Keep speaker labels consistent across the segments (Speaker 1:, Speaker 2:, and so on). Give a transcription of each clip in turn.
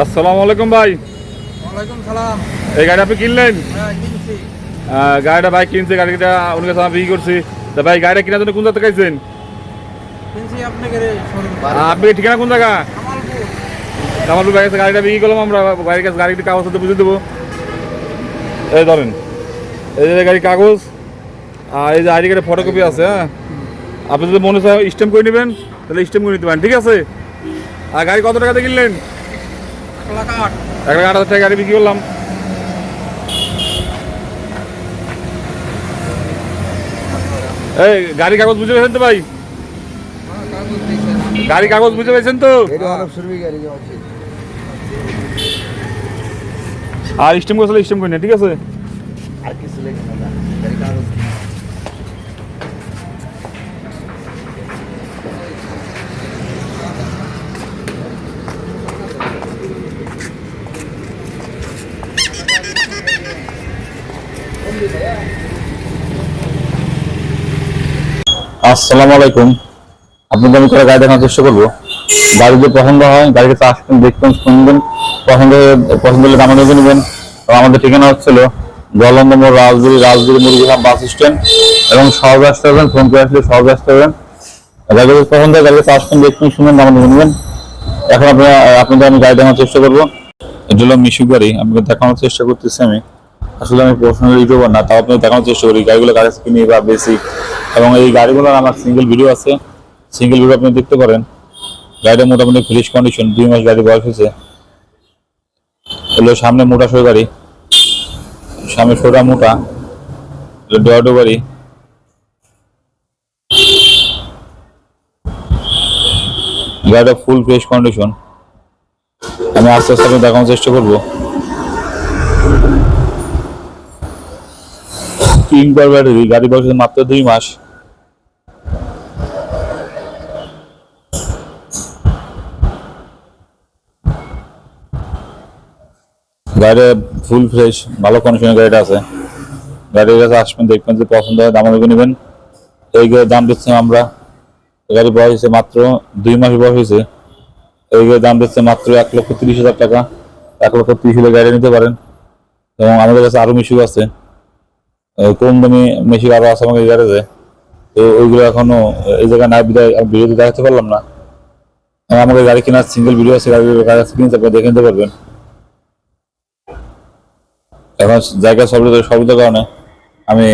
Speaker 1: আসসালামু আলাইকুম ভাই। এই গাড়ি আপনি কিনলেন?
Speaker 2: হ্যাঁ
Speaker 1: গাড়িটা ভাই কিনছে গাড়িটা উনি কাছে আমি বিক্রি করছি। তা ভাই গাড়িটা কেনার জন্য কোন জায়গা আহ, আপনি ঠিকানা কোন জায়গা?
Speaker 2: কামালপুর
Speaker 1: কাছে গাড়িটা বিক্রি করলাম আমরা গাড়ির কাছে গাড়িটি কাগজ সাথে বুঝে দেবো। এই ধরেন এই যে গাড়ির কাগজ আর এই যে আইডি কার্ডের ফটোকপি আছে হ্যাঁ? আপনি যদি মনে হয় স্ট্যাম্প করে নেবেন তাহলে স্ট্যাম্প করে নিতে পারেন ঠিক আছে? আর গাড়ি কত টাকাতে কিনলেন?
Speaker 2: লাখ আট
Speaker 1: এক লাখ আট হাজার টাকা গাড়ি বিক্রি করলাম। এই গাড়ি কাগজ বুঝে পেয়েছেন তো ভাই?
Speaker 2: কাগজ
Speaker 1: গাড়ি কাগজ বুঝে পেয়েছেন তো? আর স্ট্যাম্প করে স্ট্যাম্প করে নেন ঠিক আছে?
Speaker 3: আর কিছু লেগে না
Speaker 4: আসসালামু আলাইকুম। আপনাদের আমি করে গাড়ি দেখানোর চেষ্টা করব। গাড়ি যদি পছন্দ হয় গাড়িকে আসবেন, দেখবেন, শুনবেন, পছন্দ পছন্দ হলে দাম নিয়ে নেবেন। আমাদের ঠিকানা হচ্ছিল জলন্দ মোড় রাজগুড়ি রাজগুড়ি মুরগিহাম বাস স্ট্যান্ড। এবং সহজ আসতে হবেন, ফোন করে আসলে সহজ আসতে হবেন গাড়ি পছন্দ হয় গাড়িকে আসবেন, দেখবেন, শুনবেন, দাম নিয়ে নেবেন। এখন আপনারা আপনাদের আমি গাড়ি দেখানোর চেষ্টা করব। এটা হলো মিশু গাড়ি আপনাকে দেখানোর চেষ্টা করতেছি আমি। আসলে আমি পার্সোনাল ইউটিউবার না, তাও আপনাকে দেখানোর চেষ্টা করি। গাড়িগুলো কাছে কিনি বা বেশি এবং এই গাড়িগুলোর আমার সিঙ্গেল ভিডিও আছে। সিঙ্গেল ভিডিও আপনি দেখতে পারেন। গাড়িটা মোটামুটি ফ্রেশ কন্ডিশন দুই মাস গাড়ি বয়স হয়েছে। এগুলো সামনে মোটা সই গাড়ি। সামনে সোটা মোটা। ডোয়াডো গাড়ি। গাড়িটা ফুল ফ্রেশ কন্ডিশন আমি আস্তে আস্তে আপনি দেখানোর চেষ্টা করব। বার ব্যাটারি গাড়ি বয়স মাত্র দুই মাস। গাড়ি ফুল ফ্রেশ ভালো কন্ডিশনের গাড়িটা আছে। গাড়ির কাছে আসবেন, দেখবেন যে পছন্দ হয়, দাম দেখে নেবেন। এই গাড়ির দাম দিচ্ছি আমরা গাড়ি বয়স হয়েছে মাত্র দুই মাস বয়স হয়েছে। এই গাড়ির দাম দিচ্ছে মাত্র এক লক্ষ তিরিশ হাজার টাকা। এক লক্ষ তিরিশ হলে গাড়ি নিতে পারেন। এবং আমাদের কাছে আরও মিশুক আছে। কম দামি মেশিন আরও আছে আমাকে গ্যারেজে তো ওইগুলো এখনও, এই জায়গায় না বিদায়, আমি ভিডিওতে দেখাতে পারলাম না। আমাদের আমাকে গাড়ি কেনার সিঙ্গেল ভিডিও আছে, গাড়ি গাড়ি কিনতে পারবেন দেখে নিতে পারবেন। এখন জায়গা সব কারণে। আমি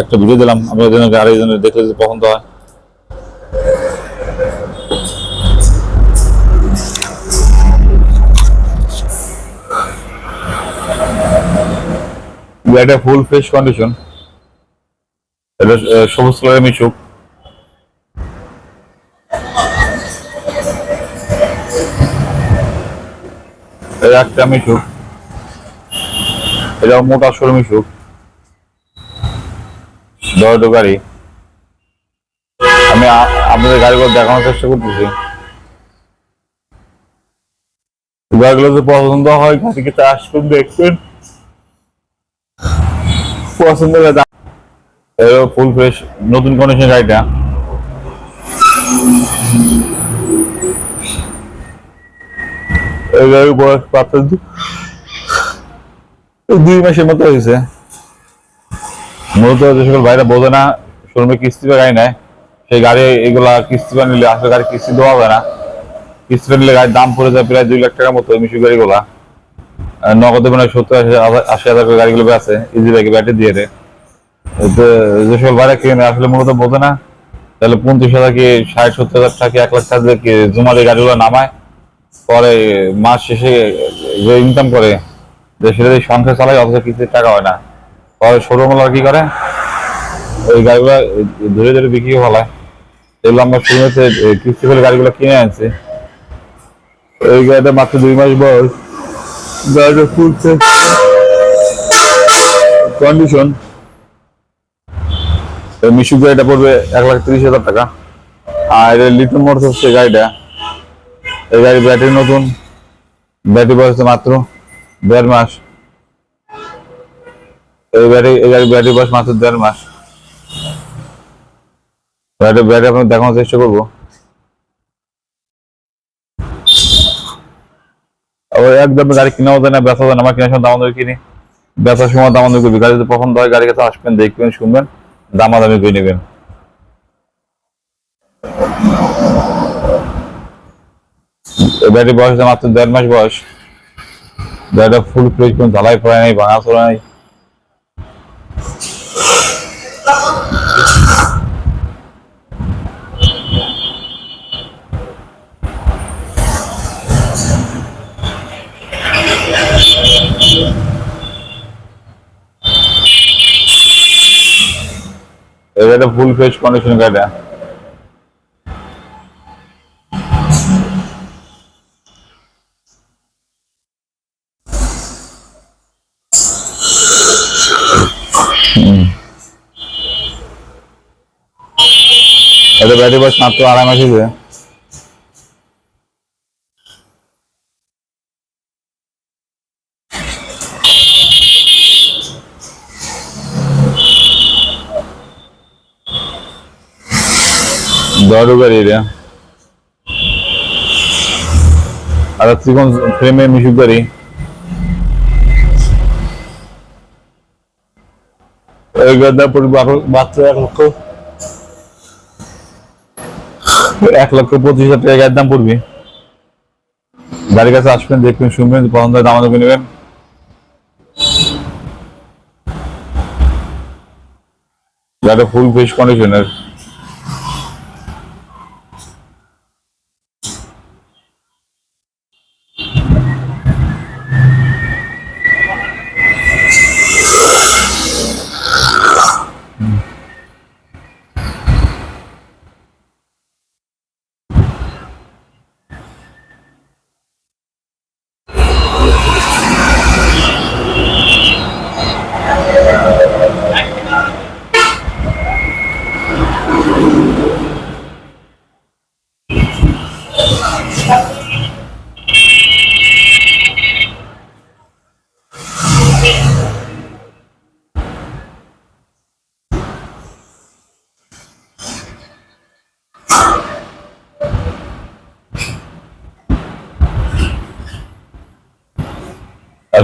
Speaker 4: একটা ভিডিও দিলাম, আপনাদের জন্য গাড়ি জন্য দেখলে যদি পছন্দ হয়। গাড়িটা ফুল ফ্রেশ কন্ডিশন এটা সবুজ কালারের মিশুক। একটা মিশুক। এটা মোটা সরু মিশুক। দরদো গাড়ি আমি আপনাদের গাড়িগুলো দেখানোর চেষ্টা করতেছি। গাড়িগুলো যদি পছন্দ হয় গাড়িকে আসবেন, দেখবেন। পছন্দ এরও ফুল ফ্রেশ নতুন কন্ডিশন গাড়িটা। এই বয়স মাত্র দুই মাসের মতো হয়েছে। মূলত যে সকল ভাইরা বোঝে না শোরুমে কিস্তি বা গাড়ি নেয় সেই গাড়ি এগুলা কিস্তি বা নিলে আসলে গাড়ি কিস্তি দেওয়া হবে না। কিস্তি নিলে গাড়ির দাম পড়ে যায় প্রায় দুই লাখ টাকার মতো মিশু গাড়িগুলা। নগদে মানে সত্তর, আশি হাজার- করে গাড়িগুলো আছে ইজি ব্যাগে ব্যাটারি দিয়ে দেয়। তো যে সকল ভাড়া কিনে আসলে মূলত বোঝে না, তাহলে পঞ্চাশ হাজার কি ষাট, সত্তর হাজার টাকা এক লাখ টাকা কি জমা দিয়ে গাড়িগুলো নামায়? পরে মাস শেষে যে ইনকাম করে, যে সেটা দিয়ে সংসার চালায়, অথচ কিছু টাকা হয় না। পরে শোরুমওয়ালা কি করে? ওই গাড়িগুলো ধরে ধরে বিক্রি ফেলায় এগুলো আমরা শুনেছি কিস্তি করে গাড়িগুলো কিনে আনছি। ওই গাড়িটা মাত্র দুই মাস বয়স। গাড়িটা ফুল কন্ডিশন মিশু গাড়িটা পড়বে এক লাখ তিরিশ হাজার টাকা। আর লিটন মোটর হচ্ছে গাড়িটা। এই গাড়ি ব্যাটারি নতুন। ব্যাটারি বয়স মাত্র দেড় মাস। এই ব্যাটারি এই গাড়ি ব্যাটারি বয়স মাত্র দেড় মাস। ব্যাটারি ব্যাটারি আপনাকে দেখানোর চেষ্টা করব। একদম গাড়ি কিনাও না আমার কেনার সময় দামাদামি কিনি। সময় দামাদামি করবি গাড়ি কাছে আসবেন, দেখবেন, শুনবেন, দামাদামি করে নেবেন। ব্যাটারি বয়স মাত্র দেড় মাস বয়স। গাড়িটা ফুল ফ্রেশ কোনো ঝালাই পড়ে নাই, ভাঙা চড়া নাই। এই গাড়িটা ফুল ফ্রেশ কন্ডিশন গাড়িটা এটা ব্যাটারি বয়স মাত্র আড়াই মাস হয়েছে। দরু গাড়ি এটা আর ত্রিকোণ ফ্রেমে মিশুক গাড়ি এই গাড়িটা মাত্র এক লক্ষ। এক লক্ষ পঁচিশ হাজার টাকা দাম পড়বে। গাড়ির কাছে আসবেন, দেখবেন, শুনবেন, পছন্দ দাম দামে নেবেন। গাড়িটা ফুল ফ্রেশ কন্ডিশনের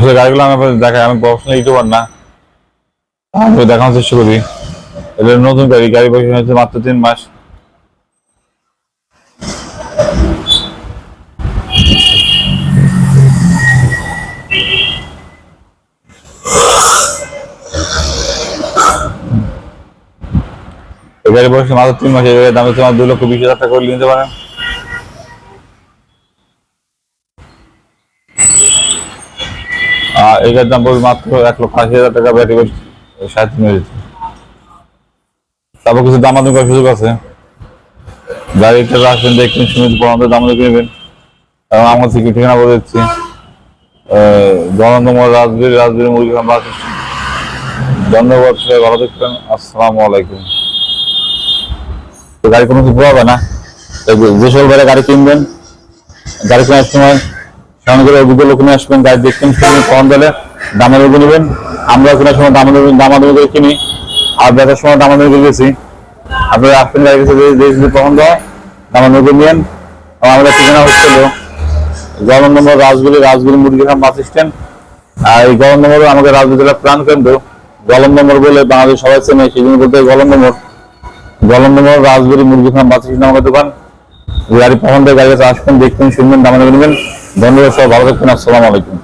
Speaker 4: আসলে গাড়িগুলো আমি আপনাদের দেখাই আমি প্রফেশনাল ইউটিউবার না। আমি দেখানোর চেষ্টা করি। এটা নতুন গাড়ি গাড়ি বয়স হয়েছে মাত্র তিন মাস। গাড়ি বয়স মাত্র তিন মাস গাড়ির দাম হচ্ছে আমার দুই লক্ষ বিশ হাজার টাকা করে নিতে পারেন। গাড়ির দাম পড়বে মাত্র এক লক্ষ আশি হাজার টাকা, ব্যাটারি সাড়ে তিন হয়েছে তারপর কিছু দামাদামি করার সুযোগ আছে। গাড়িটা আসবেন দেখবেন শুনে পড়াতে দামাদামি নেবেন। এবং আমার থেকে ঠিকানা বলে দিচ্ছি। জনন্দময় রাজবীর রাজবীর মুরগি ফার্ম বাস। ধন্যবাদ, সবাই ভালো থাকবেন। আসসালামু আলাইকুম। গাড়ি কোনো কিছু হবে না? যে সকল গাড়ি কিনবেন, গাড়ি কেনার সময় সেমন করে অভিজ্ঞ লোক নিয়ে আসবেন গাড়ি দেখবেন শুনে কম দিলে উপর নেবেন। আমরা কেনার সময় দামাদামি দামাদামি করে কিনি, আর বেচার সময় দামাদামি করে গেছি, আপনারা আসবেন গাড়ি কাছে যদি পছন্দ হয়, দামাদামি করে নিন এবং আমাদের ঠিকানা হচ্ছিল গরম নম্বর রাজগুলি রাজগুলি মুরগিখান বাস স্ট্যান্ড। আর এই গরম নম্বর আমাদের রাজগুলি জেলার প্রাণ কেন্দ্র। গলম নম্বর বলে বাংলাদেশ সবাই চেনে, সেই জন্য বলতে গলম নম্বর। গলম নম্বর রাজগুলি মুরগিখান বাস স্ট্যান্ড আমাদের দোকান। গাড়ি পছন্দ হয় গাড়ি কাছে আসবেন, দেখবেন, শুনবেন, দামাদামি নেবেন। ধন্যবাদ সবাই ভালো থাকবেন আসসালামু আলাইকুম।